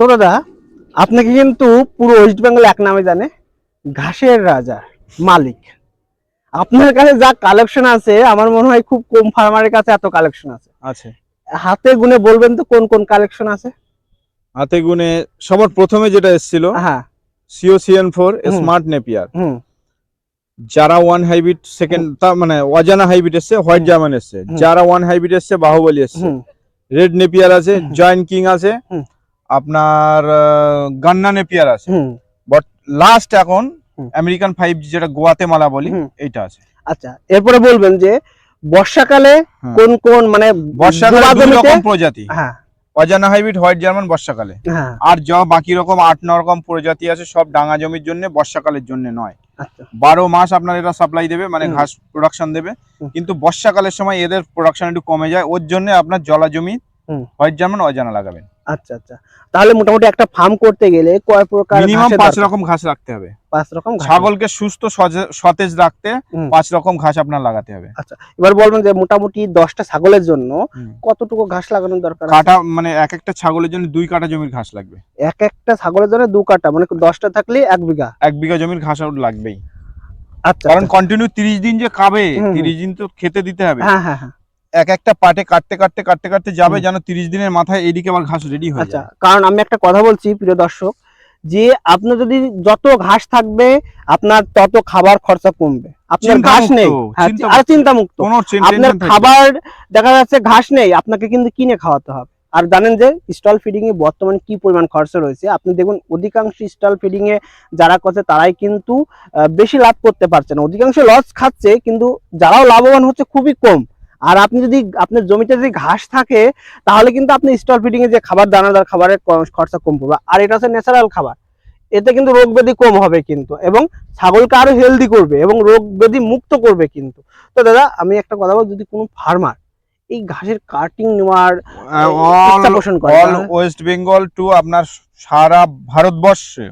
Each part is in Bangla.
তো দাদা আপনাকে কিন্তু পুরো ওয়েস্ট বেঙ্গল এক নামে জানে ঘাসের রাজা মালিক। আপনার কাছে যা কালেকশন আছে আমার মনে হয় খুব কম ফার্মারের কাছে এত কালেকশন আছে। আছে। হাতে গুনে বলবেন তো কোন কোন কালেকশন আছে? হাতে গুনে সবার প্রথমে যেটা এসেছিল হ্যাঁ। C O C N four smart Napier হুম। যারা ওয়ান হাইব্রিড সেকেন্ড তা মানে অজানা হাইব্রিড এসছে হোয়াইট জার্মান এসছে। যারা ওয়ান হাইব্রিড এসছে বাহুবলী এসছে। রেড নেপিয়ার আছে। জয়েন্ট কিং আছে। আপনার গান্না নেপিয়ার আছে। বাট লাস্ট এখন আমেরিকান ফাইভ জি যেটা গোয়াতে মালা বলি। এইটা আছে। আচ্ছা এরপরে বলবেন যে বর্ষাকালে হ্যাঁ। কোন কোন মানে বর্ষাকালে দুই রকম প্রজাতি। হ্যাঁ। অজানা হাইব্রিড হোয়াইট জার্মান বর্ষাকালে। হ্যাঁ। আর যা বাকি রকম আট ন রকম প্রজাতি আছে সব ডাঙা জমির জন্য বর্ষাকালের জন্য নয়। আচ্ছা। বারো মাস আপনার এরা সাপ্লাই দেবে মানে ঘাস প্রোডাকশন দেবে। কিন্তু বর্ষাকালের সময় এদের প্রোডাকশন একটু কমে যায় ওর জন্য আপনার জলা জমি। হোয়াইট জার্মান অজানা লাগাবেন। আচ্ছা আচ্ছা। তাহলে মোটামুটি একটা ফার্ম করতে গেলে কয় প্রকার মিনিমাম পাঁচ রকম ঘাস রাখতে হবে। পাঁচ রকম ছাগলকে সুস্থ সতেজ রাখতে পাঁচ রকম ঘাস আপনার লাগাতে হবে। এবার বলবেন যে মোটামুটি দশটা ছাগলের জন্য কতটুকু ঘাস লাগানোর দরকার কাটা মানে এক একটা ছাগলের জন্য দুই কাটা জমির ঘাস লাগবে। এক একটা ছাগলের জন্য দু কাটা মানে দশটা থাকলে এক বিঘা। এক বিঘা জমির ঘাস ওর লাগবেই। আচ্ছা কারণ আচ্ছা। কন্টিনিউ তিরিশ দিন যে খাবে। তিরিশ দিন তো খেতে দিতে হবে। হ্যাঁ হ্যাঁ হ্যাঁ। এক একটা পাটে কাটতে কাটতে কাটতে কাটতে যাবে যেন তিরিশ দিনের মাথায় এইদিকে আমার ঘাস রেডি হয়ে আচ্ছা কারণ আমি একটা কথা বলছি প্রিয় দর্শক যে আপনার যদি যত ঘাস থাকবে আপনার তত খাবার খরচা কমবে। আপনার ঘাস নেই। হ্যাঁ, আর চিন্তা মুক্ত। আপনার। খাবার দেখা যাচ্ছে ঘাস নেই আপনাকে কিন্তু কিনে খাওয়াতে হবে। আর জানেন যে স্টল ফিডিং এ বর্তমানে কি পরিমাণ খরচা রয়েছে? আপনি দেখুন অধিকাংশ স্টল ফিডিং এ যারা করছে তারাই কিন্তু বেশি লাভ করতে পারছে না। অধিকাংশ লস খাচ্ছে কিন্তু যারাও লাভবান হচ্ছে খুবই কম। আর আপনি যদি আপনার জমিতে যদি ঘাস থাকে তাহলে কিন্তু আপনি স্টল ফিডিং এ যে খাবার দানাদার খাবারের খরচা কম পড়বে। আর এটা হচ্ছে ন্যাচারাল খাবার। এতে কিন্তু রোগ ব্যাধি কম হবে কিন্তু এবং ছাগলকে আরও হেলদি করবে এবং রোগ ব্যাধি মুক্ত করবে কিন্তু। তো দাদা আমি একটা কথা বল যদি কোনো ফার্মার এই ঘাসের কাটিং নেওয়ার পোষণ করে ওয়েস্ট বেঙ্গল টু আপনার সারা ভারতবর্ষে।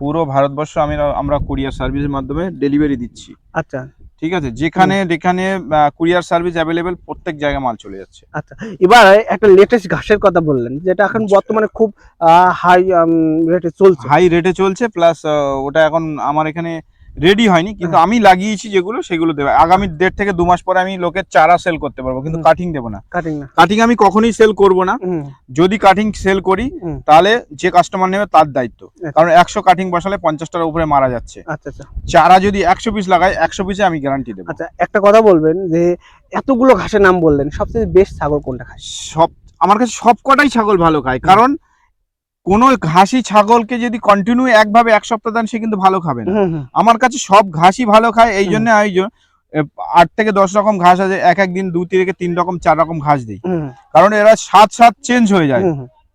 পুরো ভারতবর্ষ আমি আমরা কুরিয়ার সার্ভিসের মাধ্যমে ডেলিভারি দিচ্ছি। আচ্ছা। ঠিক আছে? যেখানে যেখানে কুরিয়ার সার্ভিস অ্যাভেলেবেল প্রত্যেক জায়গায় মাল চলে যাচ্ছে। আচ্ছা এবার একটা লেটেস্ট ঘাসের কথা বললেন যেটা এখন আচ্ছা। বর্তমানে খুব হাই রেটে চলছে। হাই রেটে চলছে প্লাস ওটা এখন আমার এখানে রেডি হয়নি কিন্তু হ্যাঁ। আমি লাগিয়েছি যেগুলো সেগুলো দেবে। আগামী দেড় থেকে দু মাস পরে আমি লোকের চারা সেল করতে পারব কিন্তু কাটিং দেবো না। কাটিং না। কাটিং আমি কখনোই সেল করব না। যদি কাটিং সেল করি তাহলে যে কাস্টমার নেবে তার দায়িত্ব। কারণ একশো কাটিং বসালে পঞ্চাশটার উপরে মারা যাচ্ছে। আচ্ছা আচ্ছা। চারা যদি একশো পিস লাগায় একশো পিসে আমি গ্যারান্টি দেবো। আচ্ছা একটা কথা বলবেন যে এতগুলো ঘাসের নাম বললেন সবচেয়ে বেস্ট ছাগল কোনটা খায়? সব আমার কাছে সব কটাই ছাগল ভালো খায়। কারণ কোনো ঘাসি ছাগলকে যদি কন্টিনিউ একভাবে এক সপ্তাহ দেন সে কিন্তু ভালো খাবে না। আমার কাছে সব ঘাসই ভালো খায় এই জন্য আমি আট থেকে দশ রকম ঘাস আছে এক একদিন দু থেকে তিন রকম চার রকম ঘাস দিই। কারণ এরা স্বাদ স্বাদ চেঞ্জ হয়ে যায়।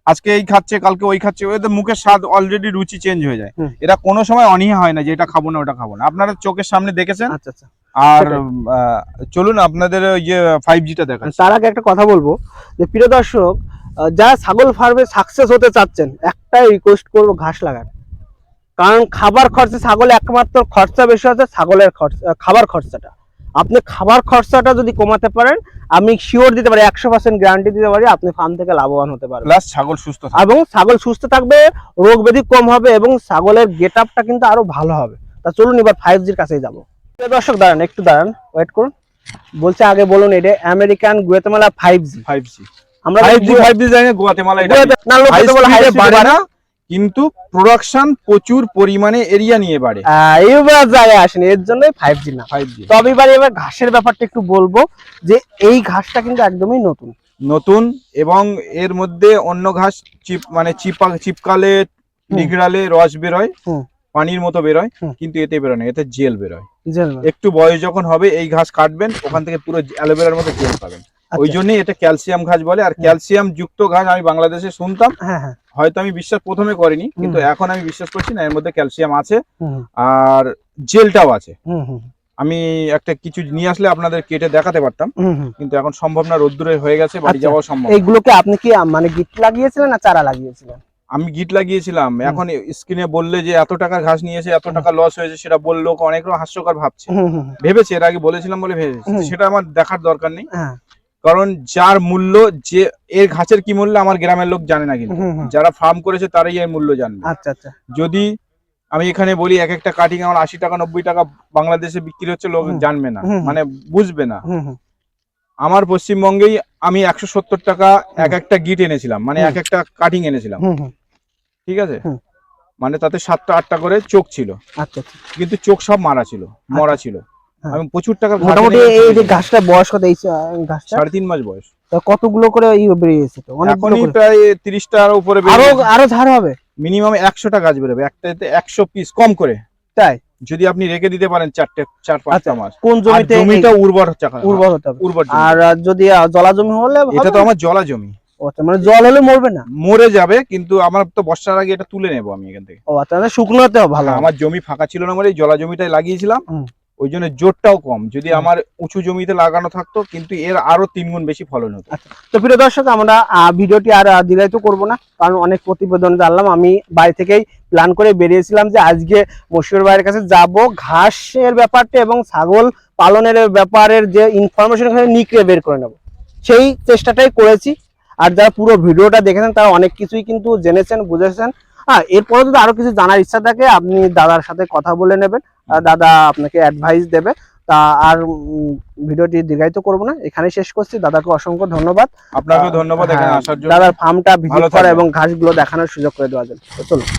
আজকে এই খাচ্ছে কালকে ওই খাচ্ছে ওদের মুখের স্বাদ অলরেডি রুচি চেঞ্জ হয়ে যায়। এরা কোনো সময় অনীহা হয় না যে এটা খাব না ওটা খাব না। আপনারা চোখের সামনে দেখেছেন? আচ্ছা আচ্ছা। আর চলুন আপনাদের ওই যে ফাইভ জিটা দেখাচ্ছি। তার আগে একটা কথা বলব যে প্রিয় দর্শক যারা ছাগল ফার্মে সাকসেস হতে চাচ্ছেন একটাই রিকোয়েস্ট করব ঘাস লাগান কারণ খাবার খরচা ছাগলে একমাত্র খরচা বেশি হচ্ছে ছাগলের খরচা খাবার খরচাটা। আপনি খাবার খরচাটা যদি কমাতে পারেন আমি শিওর দিতে পারি একশো পার্সেন্ট গ্যারান্টি দিতে পারি আপনি ফার্ম থেকে লাভবান হতে পারবেন। প্লাস ছাগল সুস্থ এবং ছাগল সুস্থ থাকবে রোগ ব্যাধি কম হবে এবং ছাগলের গেট আপটা কিন্তু আরও ভালো হবে। তা চলুন এবার ফাইভ জির কাছেই যাব। দর্শক দাঁড়ান একটু দাঁড়ান ওয়েট করুন। বলছে আগে বলুন এটা American Guatemala five G five G আমরা ফাইভ জি ফাইভ জি জানি গোয়াতেমালা এটা না, লোকে তো বলে high বাড়ে বাড়ে। না কিন্তু প্রোডাকশন প্রচুর পরিমাণে এরিয়া নিয়ে বাড়ে। এবার জায়গায় আসেনি এর জন্যই ফাইভ জি না। ফাইভ জি তবে এবার এবার ঘাসের ব্যাপারটা একটু বলব যে এই ঘাসটা কিন্তু একদমই নতুন। নতুন এবং এর মধ্যে অন্য ঘাস চিপ মানে চিপা চিপকালে। নিগড়ালে রস বেরোয় পানির মতো বেরোয় কিন্তু এতে বেরোয় না এতে জেল বেরোয়। একটু বয়স যখন হবে এই ঘাস কাটবেন ওখান থেকে পুরো অ্যালোভেরার মতো জেল পাবেন। ওই আচ্ছা, জন্যই এটা ক্যালসিয়াম ঘাস বলে। আর ক্যালসিয়াম যুক্ত ঘাস আমি বাংলাদেশে শুনতাম। হ্যাঁ হ্যাঁ। হয়তো আমি বিশ্বাস প্রথমে করিনি কিন্তু এখন আমি বিশ্বাস করছি না এর মধ্যে ক্যালসিয়াম আছে। আর জেলটাও আছে। আমি একটা কিছু নিয়ে আসলে আপনাদের কেটে দেখাতে পারতাম। কিন্তু এখন সম্ভব না রোদ্দুরে হয়ে গেছে বাড়ি আচ্ছা, যাওয়া সম্ভব। এইগুলোকে আপনি কি মানে গিট লাগিয়েছিলেন না চারা লাগিয়েছিলেন? আমি গিট লাগিয়েছিলাম। এখন স্ক্রিনে বললে যে এত টাকার ঘাস নিয়েছে এত টাকা লস হয়েছে সেটা বলল অনেক রকম হাস্যকর ভাবছে। ভেবেছে এর আগে বলেছিলাম বলে ভেবেছে। সেটা আমার দেখার দরকার নেই। হ্যাঁ। কারণ যার মূল্য যে এর ঘাসের কি মূল্য আমার গ্রামের লোক জানে না কিন্তু। যারা ফার্ম করেছে তারাই এর মূল্য জানবে। আচ্ছা আচ্ছা। যদি আমি এখানে বলি এক একটা কাটিং আমার আশি টাকা নব্বই টাকা বাংলাদেশে বিক্রি হচ্ছে লোক জানবে না। মানে বুঝবে না। আমার পশ্চিমবঙ্গেই আমি একশো সত্তর টাকা এক একটা গিট এনেছিলাম মানে এক একটা কাটিং এনেছিলাম। ঠিক আছে? মানে তাতে সাতটা আটটা করে চোখ ছিল। আচ্ছা আচ্ছা। কিন্তু চোখ সব মারা ছিল মরা ছিল। আমি প্রচুর টাকা মোটামুটি এই যে ঘাসটা বয়স কত এই ঘাসটা? সাড়ে তিন মাস বয়স। তো কতগুলো করে ই বেরিয়েছে তো? অনেকগুলো প্রায় তিরিশটার উপরে আরও আরও ঝাড় হবে? মিনিমাম একশোটা গাছ বেরোবে একটাতে একশো পিস কম করে। তাই? যদি আপনি রেখে দিতে পারেন চারটে চার পাঁচটা আচ্ছা, মাস। কোন জমিতে জমিটা উর্বর হচ্ছে উর্বর হতে হবে। উর্বর আর যদি জলা জমি হলে এটা তো আমার জলা জমি। আচ্ছা, মানে জল হলে মরবে না? মরে যাবে কিন্তু আমার তো বর্ষার আগে এটা তুলে নেব আমি এখান থেকে। ও আচ্ছা শুকনো হতে হবে ভালো হ্যাঁ, আমার জমি ফাঁকা ছিল না বলে এই জলা জমিটাই লাগিয়েছিলাম। ওই জন্য জোরটাও কম। যদি আমার উঁচু জমিতে লাগানো থাকতো কিন্তু এর আরও তিন গুণ বেশি ফলন হতো। তো প্রিয় দর্শক আমরা ভিডিওটি আর আহ, দীর্ঘায়িত করব না কারণ অনেক প্রতিবেদন জানলাম। আমি বাড়ি থেকেই প্ল্যান করে বেরিয়েছিলাম যে আজকে মশুর ভাইয়ের কাছে যাব। ঘাসের ব্যাপারটা এবং ছাগল পালনের ব্যাপারের যে ইনফরমেশন নিকড়ে বের করে নেব। সেই চেষ্টাটাই করেছি। আর যারা পুরো ভিডিওটা দেখেছেন তারা অনেক কিছুই কিন্তু জেনেছেন বুঝেছেন। হ্যাঁ এরপরে যদি আরও কিছু জানার ইচ্ছা থাকে আপনি দাদার সাথে কথা বলে নেবেন। দাদা আপনাকে অ্যাডভাইস দেবে। তা আর ভিডিওটি দীর্ঘায়িত করব না। এখানে শেষ করছি। দাদাকে অসংখ্য ধন্যবাদ। আপনাকে ধন্যবাদ এখানে হ্যাঁ, আসার জন্য। দাদার ফার্মটা ভিজিট করা এবং ঘাসগুলো দেখানোর সুযোগ করে দেওয়া যাবে চলো চলুন।